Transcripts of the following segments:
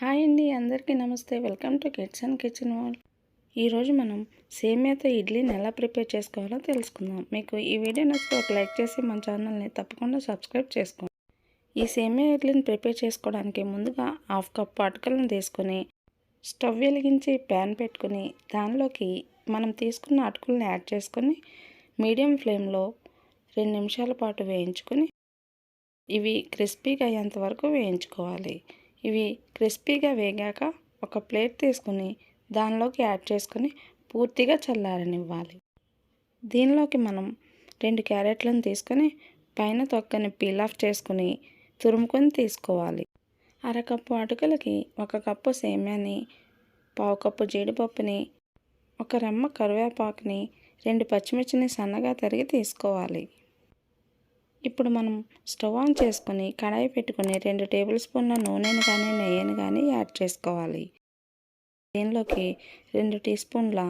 Hi అండి అందరికీ నమస్తే. Welcome to kids and kitchen wall ఈరోజు మనం సేమియాతో ఇడ్లీని ఎలా ప్రిపేర్ చేసుకోవాలో తెలుసుకుందాం. మీకు ఈ వీడియో నచ్చితే ఒక లైక్ చేసి మన ఛానల్ని తప్పకుండా సబ్స్క్రైబ్ చేసుకోండి. ఈ సేమియా ఇడ్లీని ప్రిపేర్ చేసుకోవడానికి ముందుగా హాఫ్ కప్ అటుకలను తీసుకొని స్టవ్ వెలిగించి ప్యాన్ పెట్టుకుని దానిలోకి మనం తీసుకున్న అటుకులను యాడ్ చేసుకొని మీడియం ఫ్లేమ్లో రెండు నిమిషాల పాటు వేయించుకొని ఇవి క్రిస్పీగా అయ్యేంత వరకు వేయించుకోవాలి. ఇవి క్రిస్పీగా వేగాక ఒక ప్లేట్ తీసుకుని దానిలోకి యాడ్ చేసుకొని పూర్తిగా చల్లారనివ్వాలి. దీనిలోకి మనం రెండు క్యారెట్లను తీసుకొని పైన తొక్కని పీల్ ఆఫ్ చేసుకుని తురుముకొని తీసుకోవాలి. అరకప్పు అటుకులకి ఒక కప్పు సేమ్యాని పావు కప్పు జీడిపప్పుని ఒక రెమ్మ కరివేపాకుని రెండు పచ్చిమిర్చిని సన్నగా తరిగి తీసుకోవాలి. ఇప్పుడు మనం స్టవ్ ఆన్ చేసుకొని కడాయి పెట్టుకుని రెండు టేబుల్ స్పూన్ల నూనెను కానీ నెయ్యిని కానీ యాడ్ చేసుకోవాలి. దీనిలోకి రెండు టీ స్పూన్ల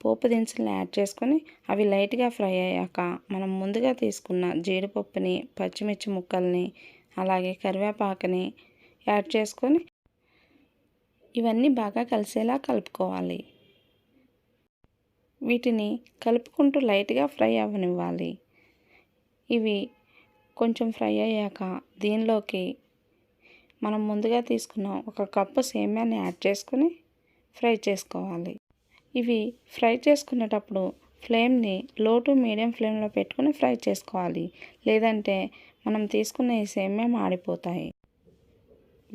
పోపు దినుసులను యాడ్ చేసుకొని అవి లైట్గా ఫ్రై అయ్యాక మనం ముందుగా తీసుకున్న జీడిపప్పుని పచ్చిమిర్చి ముక్కల్ని అలాగే కరివేపాకుని యాడ్ చేసుకొని ఇవన్నీ బాగా కలిసేలా కలుపుకోవాలి. వీటిని కలుపుకుంటూ లైట్గా ఫ్రై అవ్వనివ్వాలి. ఇవి కొంచెం ఫ్రై అయ్యాక దీనిలోకి మనం ముందుగా తీసుకున్న ఒక కప్పు సేమ్యాన్ని యాడ్ చేసుకుని ఫ్రై చేసుకోవాలి. ఇవి ఫ్రై చేసుకునేటప్పుడు ఫ్లేమ్ని లో టు మీడియం ఫ్లేమ్లో పెట్టుకుని ఫ్రై చేసుకోవాలి. లేదంటే మనం తీసుకున్న ఈ సేమ్యా మాడిపోతాయి.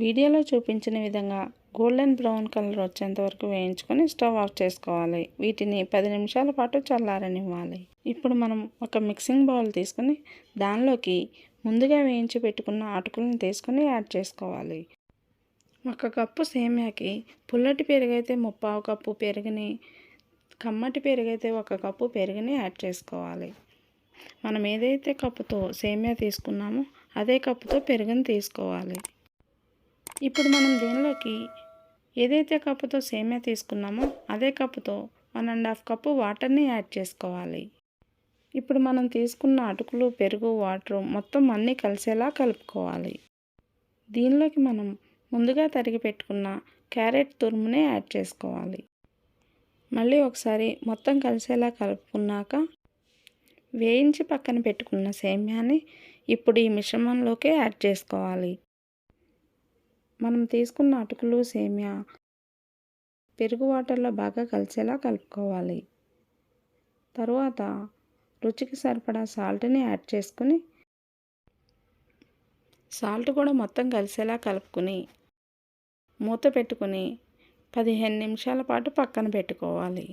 వీడియోలో చూపించిన విధంగా గోల్డెన్ బ్రౌన్ కలర్ వచ్చేంత వరకు వేయించుకొని స్టవ్ ఆఫ్ చేసుకోవాలి. వీటిని పది నిమిషాల పాటు చల్లారనివ్వాలి. ఇప్పుడు మనం ఒక మిక్సింగ్ బౌల్ తీసుకొని దానిలోకి ముందుగా వేయించి పెట్టుకున్న అటుకులను తీసుకొని యాడ్ చేసుకోవాలి. ఒక కప్పు సేమ్యాకి పుల్లటి పెరుగైతే ముప్పావు కప్పు పెరుగుని కమ్మటి పెరుగైతే ఒక కప్పు పెరుగుని యాడ్ చేసుకోవాలి. మనం ఏదైతే కప్పుతో సేమ్యా తీసుకున్నామో అదే కప్పుతో పెరుగుని తీసుకోవాలి. ఇప్పుడు మనం దీనిలోకి ఏదైతే కప్పుతో సేమ్యా తీసుకున్నామో అదే కప్పుతో వన్ అండ్ హాఫ్ కప్పు వాటర్ని యాడ్ చేసుకోవాలి. ఇప్పుడు మనం తీసుకున్న అటుకులు పెరుగు వాటర్ మొత్తం అన్నీ కలిసేలా కలుపుకోవాలి. దీనిలోకి మనం ముందుగా తరిగి పెట్టుకున్న క్యారెట్ తురుమునే యాడ్ చేసుకోవాలి. మళ్ళీ ఒకసారి మొత్తం కలిసేలా కలుపుకున్నాక వేయించి పక్కన పెట్టుకున్న సేమ్యాని ఇప్పుడు ఈ మిశ్రమంలోకి యాడ్ చేసుకోవాలి. మనం తీసుకున్న అటుకులు సేమియా పెరుగు వాటర్లో బాగా కలిసేలా కలుపుకోవాలి. తరువాత రుచికి సరిపడా సాల్ట్ని యాడ్ చేసుకుని సాల్ట్ కూడా మొత్తం కలిసేలా కలుపుకుని మూత పెట్టుకుని పదిహేను నిమిషాల పాటు పక్కన పెట్టుకోవాలి.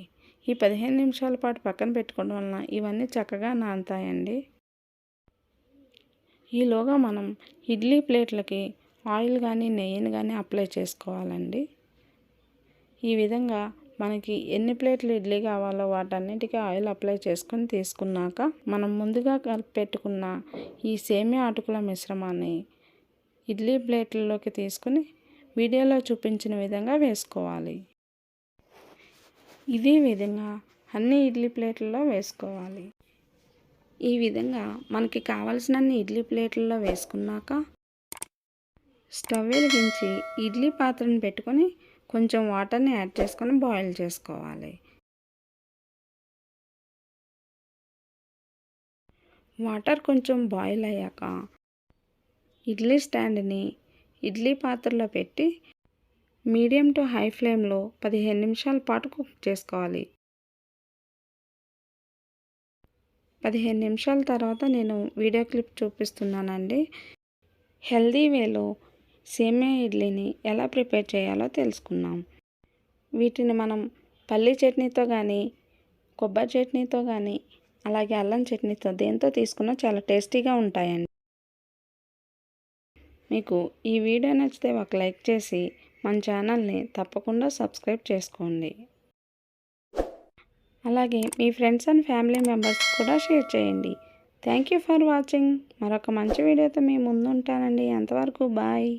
ఈ పదిహేను నిమిషాల పాటు పక్కన పెట్టుకోవడం వలన ఇవన్నీ చక్కగా నానుతాయండి. ఈలోగా మనం ఇడ్లీ ప్లేట్లకి ఆయిల్ కానీ నెయ్యిని కానీ అప్లై చేసుకోవాలండి. ఈ విధంగా మనకి ఎన్ని ప్లేట్లు ఇడ్లీ కావాలో వాటన్నిటికీ ఆయిల్ అప్లై చేసుకొని తీసుకున్నాక మనం ముందుగా కలిపి పెట్టుకున్న ఈ సేమియా అటుకుల మిశ్రమాన్ని ఇడ్లీ ప్లేట్లలోకి తీసుకుని వీడియోలో చూపించిన విధంగా వేసుకోవాలి. ఇదే విధంగా అన్ని ఇడ్లీ ప్లేట్లలో వేసుకోవాలి. ఈ విధంగా మనకి కావలసినన్ని ఇడ్లీ ప్లేట్లలో వేసుకున్నాక స్టవ్ వెలిగించి ఇడ్లీ పాత్రను పెట్టుకొని కొంచెం వాటర్ని యాడ్ చేసుకొని బాయిల్ చేసుకోవాలి. వాటర్ కొంచెం బాయిల్ అయ్యాక ఇడ్లీ స్టాండ్ని ఇడ్లీ పాత్రలో పెట్టి మీడియం టు హై ఫ్లేమ్లో పదిహేను నిమిషాల పాటు కుక్ చేసుకోవాలి. పదిహేను నిమిషాల తర్వాత నేను వీడియో క్లిప్ చూపిస్తున్నానండి. హెల్దీ వేలో సేమియా ఇడ్లీని ఎలా ప్రిపేర్ చేయాలో తెలుసుకున్నాం వీటిని మనం పల్లీ చట్నీతో కానీ కొబ్బరి చట్నీతో కానీ అలాగే అల్లం చట్నీతో దేంతో తీసుకున్నా చాలా టేస్టీగా ఉంటాయండి. మీకు ఈ వీడియో నచ్చితే ఒక లైక్ చేసి మన ఛానల్ని తప్పకుండా సబ్స్క్రైబ్ చేసుకోండి. అలాగే మీ ఫ్రెండ్స్ అండ్ ఫ్యామిలీ మెంబర్స్ కూడా షేర్ చేయండి. Thank you for watching. మరొక మంచి వీడియోతో మీ ముందు ఉంటానండి అంతవరకు బాయ్.